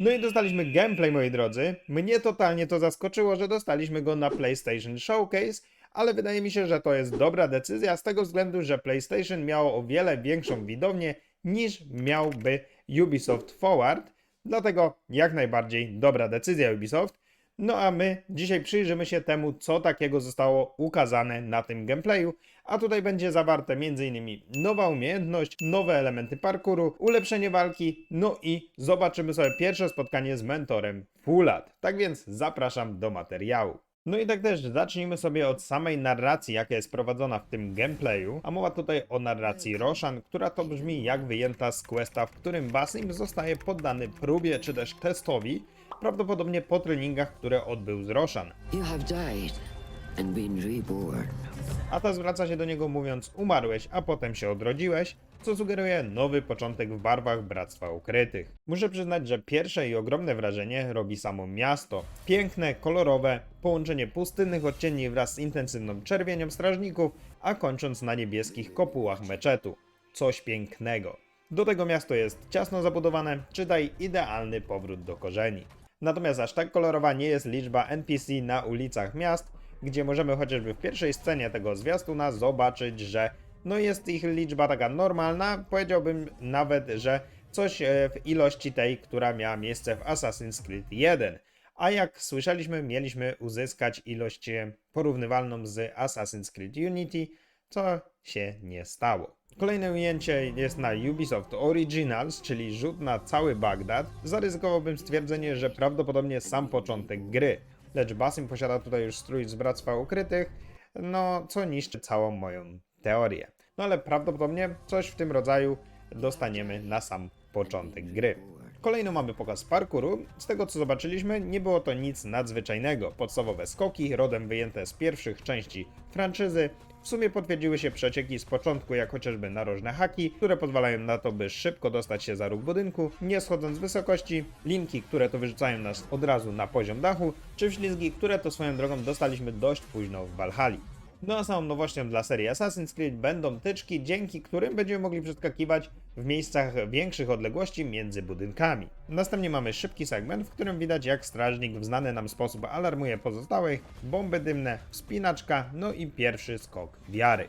No i dostaliśmy gameplay, moi drodzy. Mnie totalnie to zaskoczyło, że dostaliśmy go na PlayStation Showcase, ale wydaje mi się, że to jest dobra decyzja z tego względu, że PlayStation miało o wiele większą widownię niż miałby Ubisoft Forward. Dlatego jak najbardziej dobra decyzja Ubisoft. No a my dzisiaj przyjrzymy się temu, co takiego zostało ukazane na tym gameplayu, a tutaj będzie zawarte m.in. nowa umiejętność, nowe elementy parkouru, ulepszenie walki, no i zobaczymy sobie pierwsze spotkanie z mentorem Fulat. Tak więc zapraszam do materiału. No i tak też zacznijmy sobie od samej narracji, jaka jest prowadzona w tym gameplayu, a mowa tutaj o narracji Roshan, która to brzmi jak wyjęta z questa, w którym Basim zostaje poddany próbie czy też testowi, prawdopodobnie po treningach, które odbył z Roshan. You have died and been reborn. A ta zwraca się do niego mówiąc umarłeś, a potem się odrodziłeś, co sugeruje nowy początek w barwach Bractwa Ukrytych. Muszę przyznać, że pierwsze i ogromne wrażenie robi samo miasto. Piękne, kolorowe, połączenie pustynnych odcieni wraz z intensywną czerwienią strażników, a kończąc na niebieskich kopułach meczetu. Coś pięknego. Do tego miasto jest ciasno zabudowane, czytaj idealny powrót do korzeni. Natomiast aż tak kolorowa nie jest liczba NPC na ulicach miast, gdzie możemy chociażby w pierwszej scenie tego zwiastuna zobaczyć, że no jest ich liczba taka normalna, powiedziałbym nawet, że coś e, w ilości tej, która miała miejsce w Assassin's Creed 1. A jak słyszeliśmy, mieliśmy uzyskać ilość e, porównywalną z Assassin's Creed Unity, co się nie stało. Kolejne ujęcie jest na Ubisoft Originals, czyli rzut na cały Bagdad. Zaryzykowałbym stwierdzenie, że prawdopodobnie sam początek gry. Lecz Basim posiada tutaj już strój z Bractwa Ukrytych, no co niszczy całą moją teorię. No ale prawdopodobnie coś w tym rodzaju dostaniemy na sam początek gry. Kolejno mamy pokaz parkouru. Z tego co zobaczyliśmy, nie było to nic nadzwyczajnego. Podstawowe skoki, rodem wyjęte z pierwszych części franczyzy. W sumie potwierdziły się przecieki z początku, jak chociażby narożne haki, które pozwalają na to, by szybko dostać się za róg budynku, nie schodząc z wysokości, linki, które to wyrzucają nas od razu na poziom dachu, czy ślizgi, które to swoją drogą dostaliśmy dość późno w Valhalla. No a samą nowością dla serii Assassin's Creed będą tyczki, dzięki którym będziemy mogli przeskakiwać w miejscach większych odległości między budynkami. Następnie mamy szybki segment, w którym widać jak strażnik w znany nam sposób alarmuje pozostałych, bomby dymne, wspinaczka, no i pierwszy skok wiary.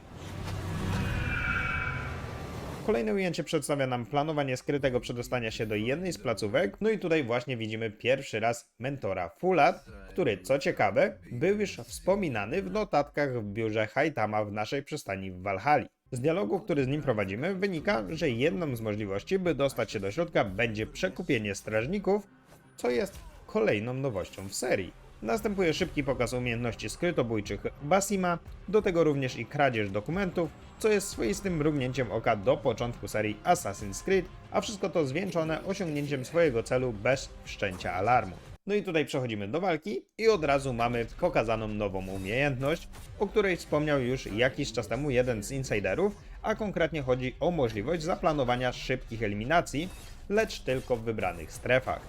Kolejne ujęcie przedstawia nam planowanie skrytego przedostania się do jednej z placówek. No i tutaj właśnie widzimy pierwszy raz mentora Fulat, który co ciekawe był już wspominany w notatkach w biurze Haitama w naszej przystani w Walhali. Z dialogu, który z nim prowadzimy, wynika, że jedną z możliwości, by dostać się do środka, będzie przekupienie strażników, co jest kolejną nowością w serii. Następuje szybki pokaz umiejętności skrytobójczych Basima, do tego również i kradzież dokumentów, co jest swoistym mrugnięciem oka do początku serii Assassin's Creed, a wszystko to zwieńczone osiągnięciem swojego celu bez wszczęcia alarmu. No i tutaj przechodzimy do walki i od razu mamy pokazaną nową umiejętność, o której wspomniał już jakiś czas temu jeden z insiderów, a konkretnie chodzi o możliwość zaplanowania szybkich eliminacji, lecz tylko w wybranych strefach.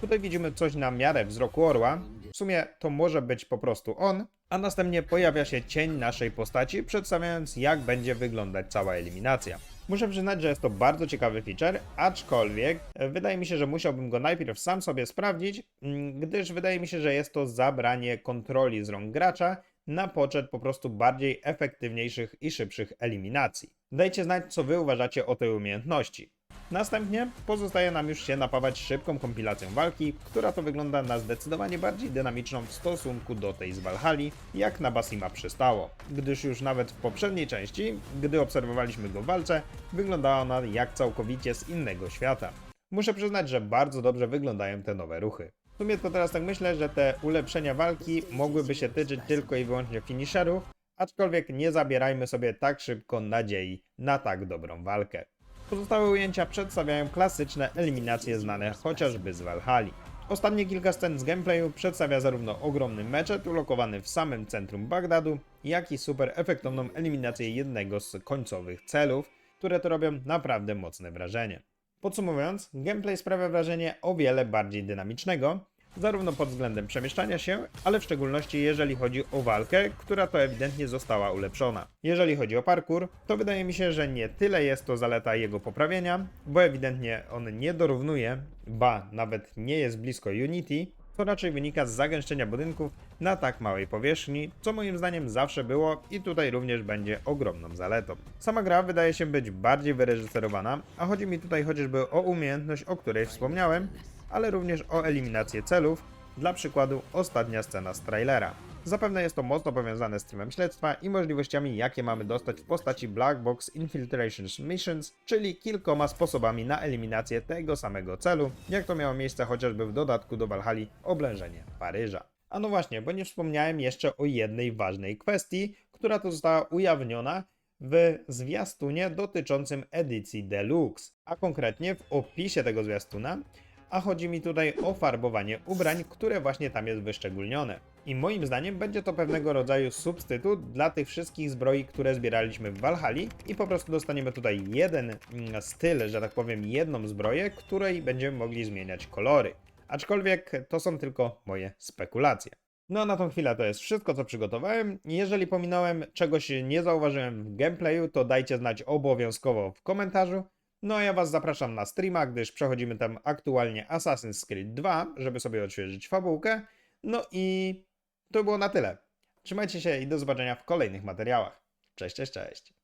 Tutaj widzimy coś na miarę wzroku orła. Sumie to może być po prostu on, a następnie pojawia się cień naszej postaci, przedstawiając jak będzie wyglądać cała eliminacja. Muszę przyznać, że jest to bardzo ciekawy feature, aczkolwiek e, wydaje mi się, że musiałbym go najpierw sam sobie sprawdzić, mm, gdyż wydaje mi się, że jest to zabranie kontroli z rąk gracza na poczet po prostu bardziej efektywniejszych i szybszych eliminacji. Dajcie znać, co wy uważacie o tej umiejętności. Następnie pozostaje nam już się napawać szybką kompilacją walki, która to wygląda na zdecydowanie bardziej dynamiczną w stosunku do tej z Valhalla, jak na Basima przystało, gdyż już nawet w poprzedniej części, gdy obserwowaliśmy go w walce, wyglądała ona jak całkowicie z innego świata. Muszę przyznać, że bardzo dobrze wyglądają te nowe ruchy. W sumie to teraz tak myślę, że te ulepszenia walki mogłyby się tyczyć tylko i wyłącznie finisherów, aczkolwiek nie zabierajmy sobie tak szybko nadziei na tak dobrą walkę. Pozostałe ujęcia przedstawiają klasyczne eliminacje znane chociażby z Valhalla. Ostatnie kilka scen z gameplayu przedstawia zarówno ogromny meczet ulokowany w samym centrum Bagdadu, jak i super efektowną eliminację jednego z końcowych celów, które to robią naprawdę mocne wrażenie. Podsumowując, gameplay sprawia wrażenie o wiele bardziej dynamicznego, zarówno pod względem przemieszczania się, ale w szczególności jeżeli chodzi o walkę, która to ewidentnie została ulepszona. Jeżeli chodzi o parkour, to wydaje mi się, że nie tyle jest to zaleta jego poprawienia, bo ewidentnie on nie dorównuje, ba, nawet nie jest blisko Unity, to raczej wynika z zagęszczenia budynków na tak małej powierzchni, co moim zdaniem zawsze było i tutaj również będzie ogromną zaletą. Sama gra wydaje się być bardziej wyreżyserowana, a chodzi mi tutaj chociażby o umiejętność, o której wspomniałem, ale również o eliminację celów, dla przykładu ostatnia scena z trailera. Zapewne jest to mocno powiązane z trybem śledztwa i możliwościami, jakie mamy dostać w postaci Black Box Infiltration Missions, czyli kilkoma sposobami na eliminację tego samego celu, jak to miało miejsce chociażby w dodatku do Valhalla Oblężenie Paryża. A no właśnie, bo nie wspomniałem jeszcze o jednej ważnej kwestii, która to została ujawniona w zwiastunie dotyczącym edycji Deluxe, a konkretnie w opisie tego zwiastuna, a chodzi mi tutaj o farbowanie ubrań, które właśnie tam jest wyszczególnione. I moim zdaniem będzie to pewnego rodzaju substytut dla tych wszystkich zbroi, które zbieraliśmy w Valhalla i po prostu dostaniemy tutaj jeden mm, styl, że tak powiem, jedną zbroję, której będziemy mogli zmieniać kolory. Aczkolwiek to są tylko moje spekulacje. No na tą chwilę to jest wszystko, co przygotowałem. Jeżeli pominąłem, czegoś nie zauważyłem w gameplayu, to dajcie znać obowiązkowo w komentarzu. No a ja Was zapraszam na streama, gdyż przechodzimy tam aktualnie Assassin's Creed 2, żeby sobie odświeżyć fabułkę. No i to było na tyle. Trzymajcie się i do zobaczenia w kolejnych materiałach. Cześć, cześć, cześć.